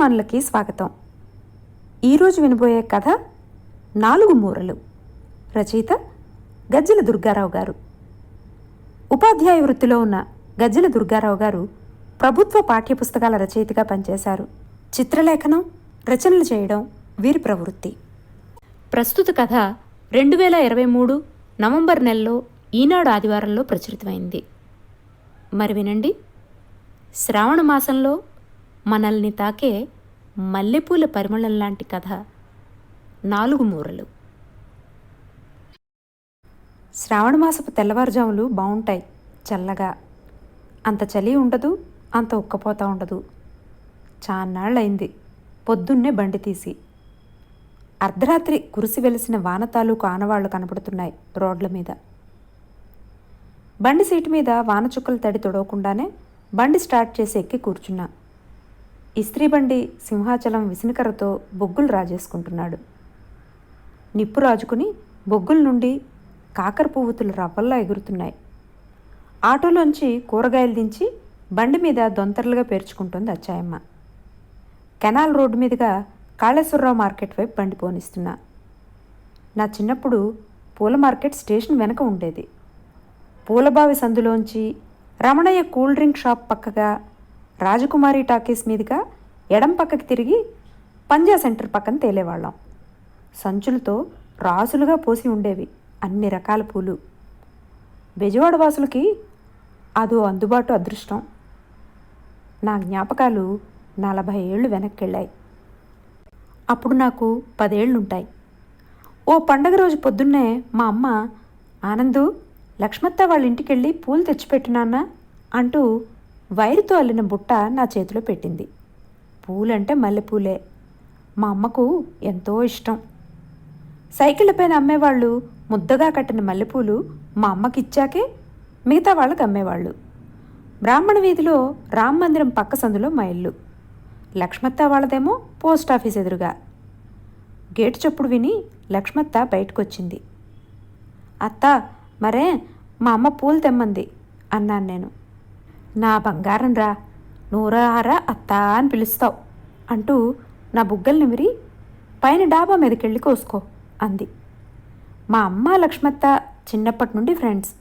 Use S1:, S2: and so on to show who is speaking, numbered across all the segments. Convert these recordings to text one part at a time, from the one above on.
S1: అభిమానులకి స్వాగతం. ఈరోజు వినబోయే కథ నాలుగు మూరలు. రచయిత గజ్జల దుర్గారావు గారు. ఉపాధ్యాయ వృత్తిలో ఉన్న గజ్జల దుర్గారావు గారు ప్రభుత్వ పాఠ్యపుస్తకాల రచయితగా పనిచేశారు. చిత్రలేఖనం రచనలు చేయడం వీరి ప్రవృత్తి. ప్రస్తుత కథ రెండు వేల ఇరవై మూడు నవంబర్ నెలలో ఈనాడు ఆదివారంలో ప్రచురితమైంది. మరి వినండి. శ్రావణ మాసంలో మనల్ని తాకే మల్లెపూల పరిమళం లాంటి కథ. నాలుగు మూరలు. శ్రావణమాసపు తెల్లవారుజాములు బాగుంటాయి చల్లగా. అంత చలి ఉండదు అంత ఉక్కపోతా ఉండదు. చాన్నాళ్ళయింది పొద్దున్నే బండి తీసి. అర్ధరాత్రి కురిసి వెలిసిన వాన తాలూకు ఆనవాళ్ళు కనపడుతున్నాయి రోడ్ల మీద. బండి సీటు మీద వాన చుక్కలు తడి తొడవకుండానే బండి స్టార్ట్ చేసి ఎక్కి కూర్చున్నా. ఇస్త్రీ బండి సింహాచలం విసినకర్రతో బొగ్గులు రాజేసుకుంటున్నాడు. నిప్పు రాజుకుని బొగ్గుల నుండి కాకర పువ్వుతులు రవ్వల్లా ఎగురుతున్నాయి. ఆటోలోంచి కూరగాయలు దించి బండి మీద దొంతరలుగా పేర్చుకుంటోంది అచ్చాయమ్మ. కెనాల్ రోడ్డు మీదుగా కాళేశ్వరరావు మార్కెట్ వైపు బండి పోనిస్తున్నా. నా చిన్నప్పుడు పూల మార్కెట్ స్టేషన్ వెనక ఉండేది. పూలబావి సందులోంచి రమణయ్య కూల్ డ్రింక్ షాప్ పక్కగా రాజకుమారి టాకీస్ మీదుగా ఎడం పక్కకి తిరిగి పంజా సెంటర్ పక్కన తేలేవాళ్ళం. సంచులతో రాసులుగా పోసి ఉండేవి అన్ని రకాల పూలు. బెజవాడ వాసులకి అదో అందుబాటు అదృష్టం. నా జ్ఞాపకాలు నలభై ఏళ్ళు వెనక్కెళ్ళాయి. అప్పుడు నాకు పదేళ్ళుంటాయి ఓ పండగ రోజు పొద్దున్నే మా అమ్మ ఆనందు లక్ష్మత్త వాళ్ళ ఇంటికెళ్ళి పూలు తెచ్చిపెట్టినాన్న అంటూ వైరుతో అల్లిన బుట్ట నా చేతిలో పెట్టింది. పూలంటే మల్లెపూలే. మా అమ్మకు ఎంతో ఇష్టం. సైకిళ్ళ పైన అమ్మేవాళ్ళు ముద్దగా కట్టిన మల్లెపూలు మా అమ్మకి ఇచ్చాకే మిగతా వాళ్ళకి అమ్మేవాళ్ళు. బ్రాహ్మణ వీధిలో రామ మందిరం పక్క సందులో మా ఇల్లు. లక్ష్మత్త వాళ్ళదేమో పోస్ట్ ఆఫీస్ ఎదురుగా. గేటు చప్పుడు విని లక్ష్మత్త బయటకొచ్చింది. అత్త మరే మా అమ్మ పూలు తెమ్మంది అన్నాను నేను. నా బంగారం రా నూరారా అత్తా అని పిలుస్తావు అంటూ నా బుగ్గలు నిమిరి పైన డాబా మీదకెళ్ళి కోసుకో అంది. మా అమ్మ లక్ష్మత్త చిన్నప్పటి నుండి ఫ్రెండ్స్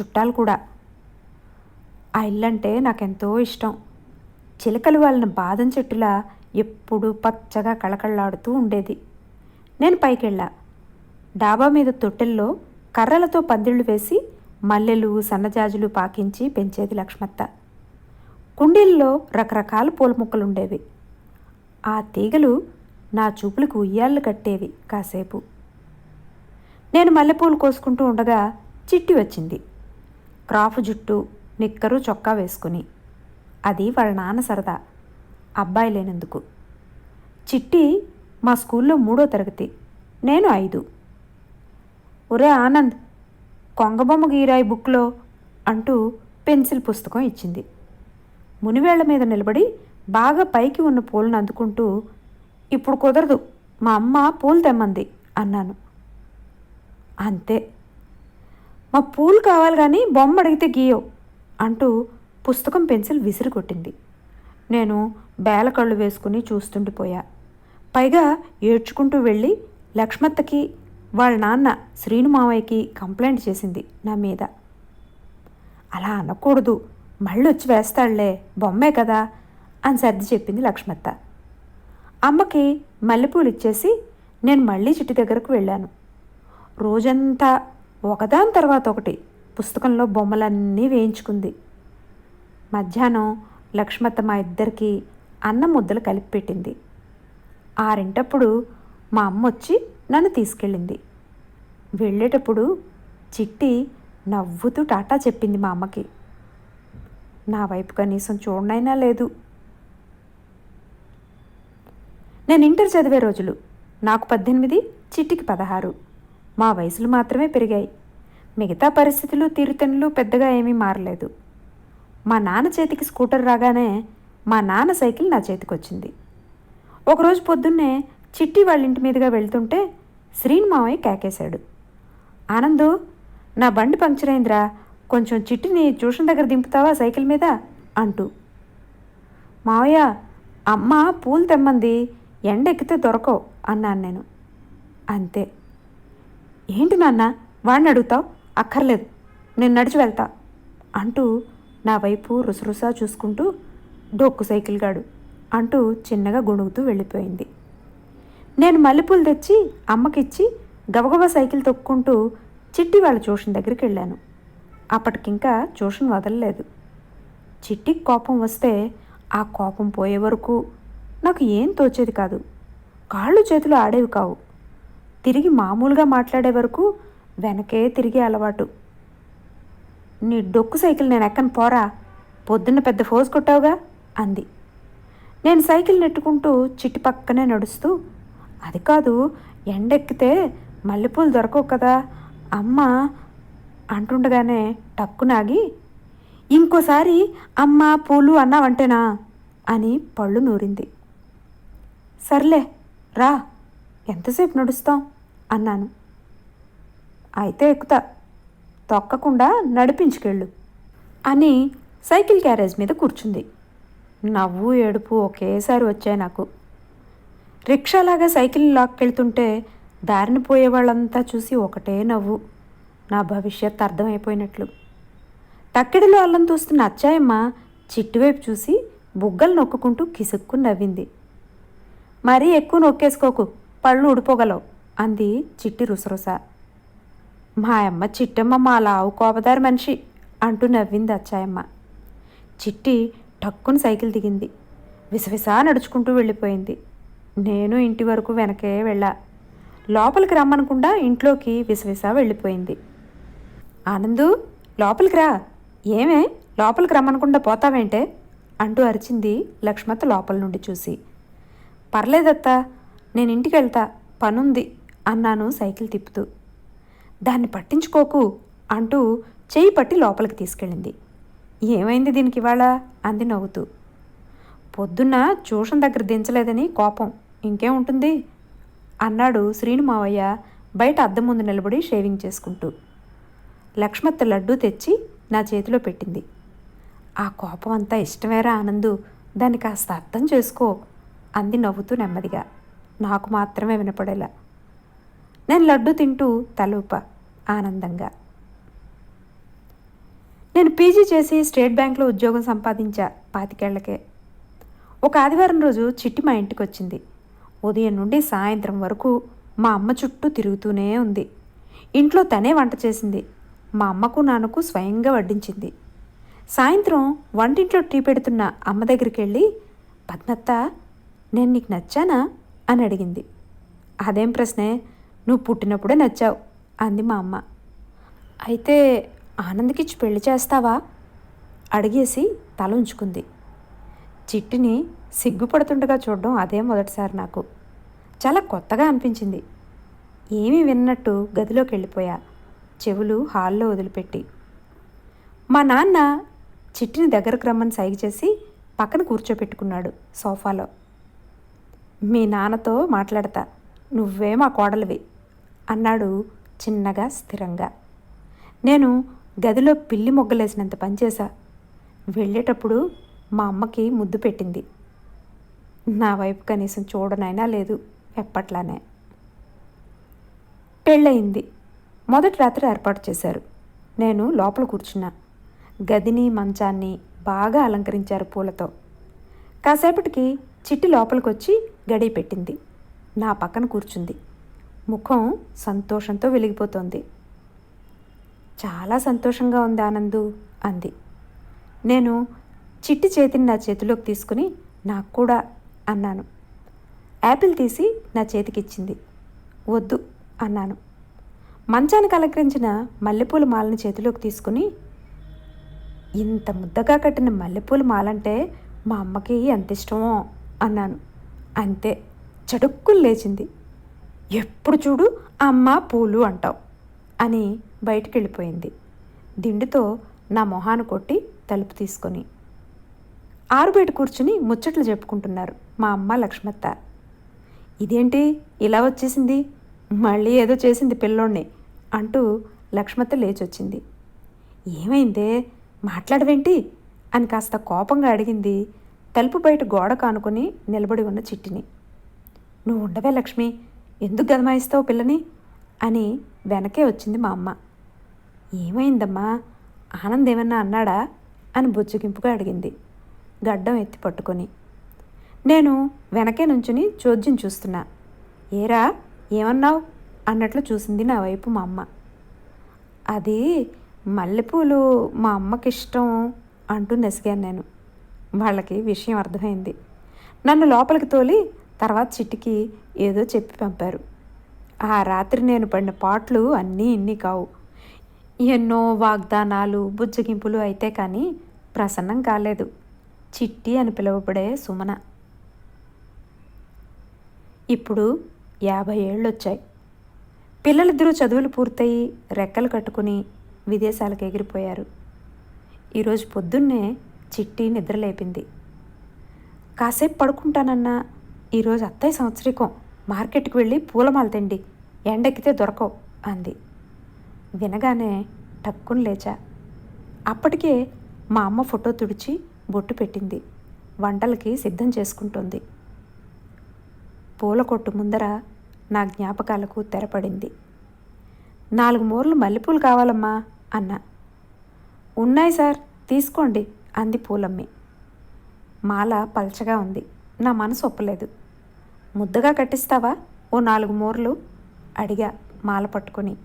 S1: చుట్టాలు కూడా. ఆ ఇల్లంటే నాకెంతో ఇష్టం. చిలకలు వాళ్ళని బాదం చెట్టులా ఎప్పుడూ పచ్చగా కళకళలాడుతూ ఉండేది. నేను పైకెళ్ళా. డాబా మీద తొట్టెల్లో కర్రలతో పందిళ్ళు వేసి మల్లెలు సన్నజాజులు పాకించి పెంచేది లక్ష్మత్త. కుండీల్లో రకరకాల పూల మొక్కలుండేవి. ఆ తీగలు నా చూపులకు ఉయ్యాళ్ళు కట్టేవి కాసేపు. నేను మల్లెపూలు కోసుకుంటూ ఉండగా చిట్టి వచ్చింది. క్రాఫ్ జుట్టు నిక్కరు చొక్కా వేసుకుని. అది వాళ్ళ నాన్న సరదా. అబ్బాయి లేనందుకు. చిట్టి మా స్కూల్లో మూడో తరగతి. నేను ఐదు. ఒరే ఆనంద్ కొంగబొమ్మ గీరాయి బుక్లో అంటూ పెన్సిల్ పుస్తకం ఇచ్చింది. మునివేళ్ళ మీద నిలబడి బాగా పైకి ఉన్న పూలను అందుకుంటూ ఇప్పుడు కుదరదు మా అమ్మ పూలు తెమ్మంది అన్నాను. అంతే. మా పూలు కావాలి కానీ బొమ్మ అడిగితే గీయవు అంటూ పుస్తకం పెన్సిల్ విసిరి కొట్టింది. నేను బేలకళ్ళు వేసుకుని చూస్తుండిపోయా. పైగా ఏడ్చుకుంటూ వెళ్ళి లక్ష్మత్తకి వాళ్ళ నాన్న శ్రీను మావయ్యకి కంప్లైంట్ చేసింది నా మీద. అలా అనకూడదు. మళ్ళీ వచ్చి వేస్తాడులే బొమ్మే కదా అని సర్ది చెప్పింది లక్ష్మత్త. అమ్మకి మల్లెపూలు ఇచ్చేసి నేను మళ్ళీ చిట్టి దగ్గరకు వెళ్ళాను. రోజంతా ఒకదాని తర్వాత ఒకటి పుస్తకంలో బొమ్మలన్నీ వేయించుకుంది. మధ్యాహ్నం లక్ష్మత్త మా ఇద్దరికి అన్నం ముద్దలు కలిపి పెట్టింది ఆరింటప్పుడు మా అమ్మ వచ్చి నన్ను తీసుకెళ్ళింది. వెళ్ళేటప్పుడు చిట్టి నవ్వుతూ టాటా చెప్పింది మా అమ్మకి. నా వైపు కనీసం చూడనైనా లేదు. నేను ఇంటర్ చదివే రోజులు. నాకు పద్దెనిమిది చిట్టికి పదహారు. మా వయసులు మాత్రమే పెరిగాయి. మిగతా పరిస్థితులు తీరుతెన్నులు పెద్దగా ఏమీ మారలేదు. మా నాన్న చేతికి స్కూటర్ రాగానే మా నాన్న సైకిల్ నా చేతికి వచ్చింది ఒకరోజు పొద్దున్నే చిట్టి వాళ్ళ ఇంటి మీదుగా వెళ్తుంటే శ్రీని మావయ్య కేకేశాడు. ఆనందు నా బండి పంక్చర్ అయిందిరా. కొంచెం చిట్టిని ట్యూషన్ దగ్గర దింపుతావా సైకిల్ మీద? అంటూ. మావయ్య అమ్మ పూలు తెమ్మంది. ఎండ ఎక్కితే దొరకవు అన్నాను నేను. అంతే. ఏంటి నాన్న? వాడిని అడుగుతావు? అక్కర్లేదు. నేను నడిచి వెళ్తా అంటూ నా వైపు రుసరుసా చూసుకుంటూ డొక్కు సైకిల్ గాడు అంటూ చిన్నగా గొణుగుతూ వెళ్ళిపోయింది. నేను మల్లెపూలు తెచ్చి అమ్మకిచ్చి గబగబ సైకిల్ తొక్కుంటూ చిట్టి వాళ్ళ ట్యూషన్ దగ్గరికి వెళ్ళాను. అప్పటికింకా ట్యూషన్ వదలలేదు. చిట్టికి కోపం వస్తే ఆ కోపం పోయే వరకు నాకు ఏం తోచేది కాదు. కాళ్ళు చేతులు ఆడేవి కావు. తిరిగి మామూలుగా మాట్లాడే వరకు వెనకే తిరిగే అలవాటు. నీ డొక్కు సైకిల్ నేను ఎక్కను పోరా? పొద్దున్న పెద్ద ఫోజ్ కొట్టావుగా? అంది. నేను సైకిల్ నెట్టుకుంటూ చిట్టి పక్కనే నడుస్తూ అది కాదు ఎండెక్కితే మల్లెపూలు దొరకవు కదా. అమ్మ అంటుండగానే టక్కునాగి ఇంకోసారి అమ్మ పూలు అన్నావంటేనా అని పళ్ళు నూరింది. సర్లే రా ఎంతసేపు నడుస్తాం? అన్నాను. అయితే ఎక్కుతా తొక్కకుండా నడిపించుకెళ్ళు అని సైకిల్ క్యారేజ్ మీద కూర్చుంది. నవ్వు ఏడుపు ఒకేసారి వచ్చాయి నాకు. రిక్షాలాగా సైకిల్ లాక్కెళ్తుంటే దారిని పోయే వాళ్ళంతా చూసి ఒకటే నవ్వు. నా భవిష్యత్ అర్థమైపోయినట్లు. తక్కిడిలో అల్లం తూస్తున్న అచ్చాయమ్మ చిట్టువైపు చూసి బుగ్గలు నొక్కుంటూ కిసుక్కు నవ్వింది. మరీ ఎక్కువ నొక్కేసుకోకు పళ్ళు ఉడిపోగలవు అంది చిట్టి రుసరుస. మా అమ్మ చిట్టమ్మ మా లావు కోపదారి మనిషి అంటూ నవ్వింది అచ్చాయమ్మ. చిట్టి టక్కున సైకిల్ దిగింది. విసవిసా నడుచుకుంటూ వెళ్ళిపోయింది. నేను ఇంటి వరకు వెనకే వెళ్ళా. లోపలికి రమ్మనకుండా ఇంట్లోకి విసవిస వెళ్ళిపోయింది. ఆనందు లోపలికి రా. ఏమే? లోపలికి రమ్మనకుండా పోతావేంటే? అంటూ అరిచింది లక్ష్మత లోపల నుండి చూసి. పర్లేదత్తా నేను ఇంటికి వెళ్తా. పనుంది అన్నాను సైకిల్ తిప్పుతూ. దాన్ని పట్టించుకోకు అంటూ చేయి పట్టి లోపలికి తీసుకెళ్ళింది. ఏమైంది దీనికి ఇవాళ? అంది నవ్వుతూ. పొద్దున్న ట్యూషన్ దగ్గర దించలేదని కోపం. ఇంకేముంటుంది అన్నాడు శ్రీను మావయ్య బయట అద్దం ముందు నిలబడి షేవింగ్ చేసుకుంటూ. లక్ష్మత్త లడ్డూ తెచ్చి నా చేతిలో పెట్టింది. ఆ కోపం అంతా ఇష్టమేరా ఆనందు? దాన్ని కాస్త అర్థం చేసుకో అంది నవ్వుతూ నెమ్మదిగా. నాకు మాత్రమే వినపడేలా. నేను లడ్డు తింటూ తలూప ఆనందంగా. నేను పీజీ చేసి స్టేట్ బ్యాంక్లో ఉద్యోగం సంపాదించా పాతికేళ్ళకే. ఒక ఆదివారం రోజు చిట్టి మా ఇంటికి వచ్చింది ఉదయం నుండి సాయంత్రం వరకు మా అమ్మ చుట్టూ తిరుగుతూనే ఉంది. ఇంట్లో తనే వంట చేసింది. మా అమ్మకు నాన్నకు స్వయంగా వడ్డించింది. సాయంత్రం వంటింట్లో టీ పెడుతున్న అమ్మ దగ్గరికి వెళ్ళి పద్మత్త నేను నీకు నచ్చానా? అని అడిగింది. అదేం ప్రశ్నే నువ్వు పుట్టినప్పుడే నచ్చావు అంది మా అమ్మ. అయితే ఆనంద్కిచ్చి పెళ్ళి చేస్తావా? అడిగేసి తల ఉంచుకుంది. చిట్టిని సిగ్గుపడుతుండగా చూడడం అదే మొదటిసారి నాకు. చాలా కొత్తగా అనిపించింది. ఏమీ విన్నట్టు గదిలోకి వెళ్ళిపోయా. చెవులు హాల్లో వదిలిపెట్టి. మా నాన్న చిట్టిని దగ్గరకు రమ్మని సైగ చేసి పక్కన కూర్చోపెట్టుకున్నాడు సోఫాలో. మీ నాన్నతో మాట్లాడతా. నువ్వే మా కోడలివి అన్నాడు చిన్నగా స్థిరంగా. నేను గదిలో పిల్లి మొగ్గలేసినంత పనిచేశా వెళ్ళేటప్పుడు మా అమ్మకి ముద్దు పెట్టింది. నా వైపు కనీసం చూడనైనా లేదు. ఎప్పట్లానే. పెళ్ళయింది. మొదటి రాత్రి ఏర్పాటు చేశారు. నేను లోపల కూర్చున్నా. గదిని మంచాన్ని బాగా అలంకరించారు పూలతో. కాసేపటికి చిట్టి లోపలికి వచ్చి గడి పెట్టింది. నా పక్కన కూర్చుంది. ముఖం సంతోషంతో వెలిగిపోతోంది. చాలా సంతోషంగా ఉంది ఆనందు అంది. నేను చిట్టి చేతిని నా చేతిలోకి తీసుకుని నాకు కూడా అన్నాను. యాపిల్ తీసి నా చేతికిచ్చింది. వద్దు అన్నాను. మంచానికి అలంకరించిన మల్లెపూల మాలను చేతిలోకి తీసుకుని ఇంత ముద్దగా కట్టిన మల్లెపూల మాలంటే మా అమ్మకి ఎంత ఇష్టమో అన్నాను. అంతే చటుక్కులు లేచింది. ఎప్పుడు చూడు అమ్మ పూలు అంటావు అని బయటికి వెళ్ళిపోయింది దిండుతో నా మొహాను కొట్టి తలుపు తీసుకొని. ఆరుబయట కూర్చుని ముచ్చట్లు చెప్పుకుంటున్నారు మా అమ్మ లక్ష్మత్త. ఇదేంటి? ఇలా వచ్చేసింది? మళ్ళీ ఏదో చేసింది పిల్లోడిని అంటూ లక్ష్మత లేచొచ్చింది. ఏమైందే? మాట్లాడవేంటి? అని కాస్త కోపంగా అడిగింది తలుపు బయట గోడ కానుకొని నిలబడి ఉన్న చిట్టిని. నువ్వు ఉండవే లక్ష్మి ఎందుకు గదమాయిస్తావు పిల్లని? అని వెనకే వచ్చింది మా అమ్మ. ఏమైందమ్మా? ఆనంద్ ఏమన్నా అన్నాడా? అని బుజ్జగింపుగా అడిగింది. గడ్డం ఎత్తి పట్టుకొని. నేను వెనకే నుంచుని చోద్యం చూస్తున్నా. ఏరా ఏమన్నావు? అన్నట్లు చూసింది నా వైపు మా అమ్మ. అది మల్లెపూలు మా అమ్మకి ఇష్టం అంటూ నెసిగాను నేను. వాళ్ళకి విషయం అర్థమైంది. నన్ను లోపలికి తోలి తర్వాత చిట్టికి ఏదో చెప్పి పంపారు. ఆ రాత్రి నేను పడిన పాటలు అన్నీ ఇన్ని కావు. ఎన్నో వాగ్దానాలు బుజ్జగింపులు అయితే కానీ ప్రసన్నం కాలేదు. చిట్టి అని పిలువబడే సుమన. ఇప్పుడు యాభై ఏళ్ళు వచ్చాయి పిల్లలిద్దరూ చదువులు పూర్తయి రెక్కలు కట్టుకుని విదేశాలకు ఎగిరిపోయారు. ఈరోజు పొద్దున్నే చిట్టి నిద్రలేపింది కాసేపు పడుకుంటానన్నా ఈరోజు అత్తయ్య సంవత్సరికం. మార్కెట్కి వెళ్ళి పూలమాల తిండి ఎండెక్కితే దొరకవు అంది. వినగానే టక్కుని లేచా. అప్పటికే మా అమ్మ ఫోటో తుడిచి బొట్టు పెట్టింది. వంటలకి సిద్ధం చేసుకుంటుంది. పూల కొట్టు ముందర నా జ్ఞాపకాలకు తెరపడింది. నాలుగు మూరలు మల్లెపూలు కావాలమ్మా అన్నా. ఉన్నాయి సార్ తీసుకోండి అంది పూలమ్మి. మాల పల్చగా ఉంది నా మనసు ఒప్పలేదు. ముద్దగా కట్టిస్తావా ఓ నాలుగు మూరలు? అడిగా మాల పట్టుకొని.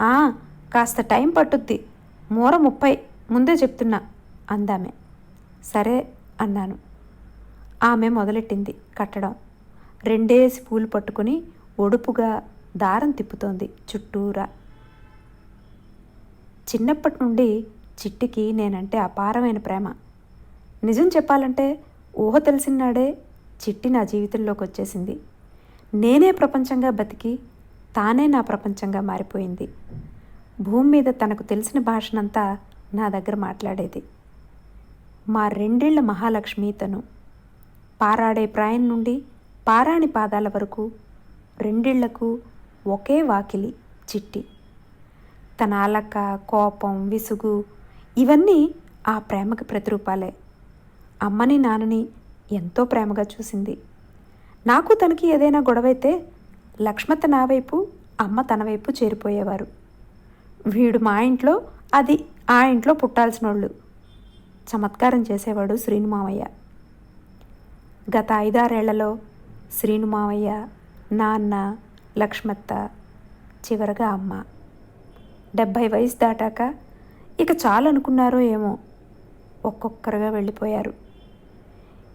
S1: "ఆ, కాస్త టైం పట్టుద్ది మూర ముప్పై ముందే చెప్తున్నా అందామె. సరే అన్నాను. ఆమె మొదలెట్టింది కట్టడం. రెండేసి పూలు పట్టుకుని ఒడుపుగా దారం తిప్పుతోంది చుట్టూరా. చిన్నప్పటి నుండి చిట్టికి నేనంటే అపారమైన ప్రేమ. నిజం చెప్పాలంటే ఊహ తెలిసినాడే చిట్టి నా జీవితంలోకి వచ్చేసింది. నేనే ప్రపంచంగా బతికి తానే నా ప్రపంచంగా మారిపోయింది. భూమి మీద తనకు తెలిసిన భాషనంతా నా దగ్గర మాట్లాడేది. మా రెండేళ్ళ మహాలక్ష్మి తను. పారాడే ప్రాయం నుండి పారాణి పాదాల వరకు రెండిళ్ళకు ఒకే వాకిలి చిట్టి. తన అలక కోపం విసుగు ఇవన్నీ ఆ ప్రేమకి ప్రతిరూపాలే. అమ్మని నాన్నని ఎంతో ప్రేమగా చూసింది. నాకు తనకి ఏదైనా గొడవైతే లక్ష్మత నా వైపు అమ్మ తన వైపు చేరిపోయేవారు. వీడు మా ఇంట్లో అది ఆ ఇంట్లో పుట్టాల్సిన వాళ్ళు చమత్కారం చేసేవాడు శ్రీనుమావయ్య గత ఐదారేళ్ళలో శ్రీనుమావయ్య నాన్న లక్ష్మత్త చివరగా అమ్మ. డెబ్భై వయసు దాటాక ఇక చాలనుకున్నారో ఏమో ఒక్కొక్కరుగా వెళ్ళిపోయారు.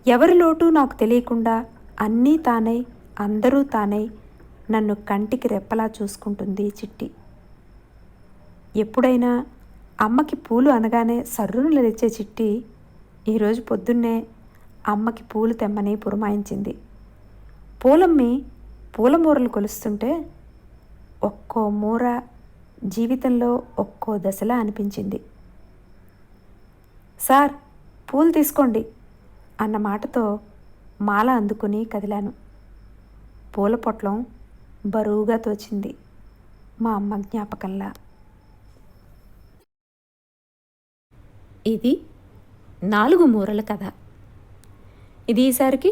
S1: ఎవరి లోటు నాకు తెలియకుండా అన్నీ తానై అందరూ తానై నన్ను కంటికి రెప్పలా చూసుకుంటుంది చిట్టి. ఎప్పుడైనా అమ్మకి పూలు అనగానే సర్రును లేచే చిట్టి ఈరోజు పొద్దున్నే అమ్మకి పూలు తెమ్మని పురమాయించింది. పూలమ్మి పూల మూరలు కొలుస్తుంటే ఒక్కో మూర జీవితంలో ఒక్కో దశలా అనిపించింది. సార్ పూలు తీసుకోండి అన్న మాటతో మాల అందుకుని కదిలాను. పూల పొట్లం బరువుగా తోచింది మా అమ్మ జ్ఞాపకంలా. ఇది నాలుగు మూరల కథ. ఇది ఈసారికి